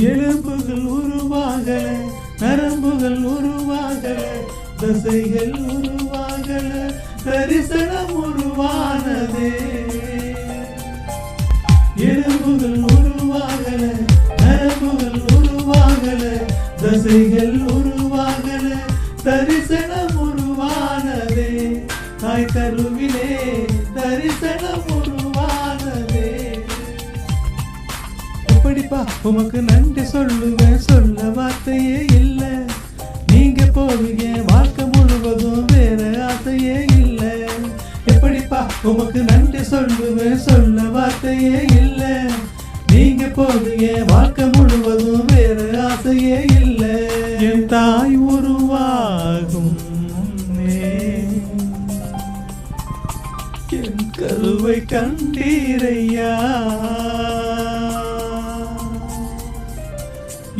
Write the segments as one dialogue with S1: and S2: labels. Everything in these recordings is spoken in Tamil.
S1: எலும்புகள் உருவாகல நரம்புகள் உருவாகல தசைகள் உருவாகல தரிசனம் உருவானதே. எலும்புகள் உருவாகல நரம்புகள் உருவாகல தசைகள் உருவாகல தரிசனம் உருவானதே. தாய் தருவிலே தரிசனம் எப்படிப்பா உமக்கு நன்றி சொல்லுவேன். சொல்ல வார்த்தையே இல்லை. நீங்க போவீங்க வாழ்க்கை முழுவதும் வேற ஆசையே இல்லை. எப்படிப்பா உமக்கு நன்றி சொல்லுவேன். சொல்ல வார்த்தையே இல்லை. நீங்க போவீங்க வாழ்க்கை முழுவதும் வேற ஆசையே இல்லை. என் தாய் உருவாகும் என் கருவை கண்டீரையா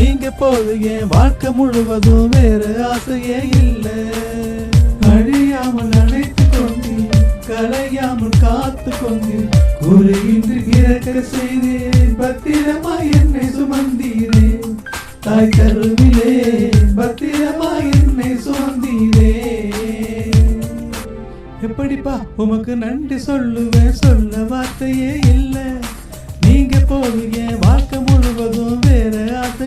S1: நீங்க போது என் வாழ்க்கை முழுவதும் வேற ஆசையே இல்லை. அழியாமல் அழைத்து கொண்டு கலையாமல் காத்து கொண்டு குறையின்றி இறக்க செய்தேன் பத்திரமா என்னை சுமந்தீரே. தாய் கருவிலே பத்திரமா என்னை சுமந்தீரே. எப்படிப்பா உமக்கு நன்றி சொல்லுவேன் சொல்ல வார்த்தையே இல்லை. நீங்க போவீங்க வாழ்க்கை முழுவதும்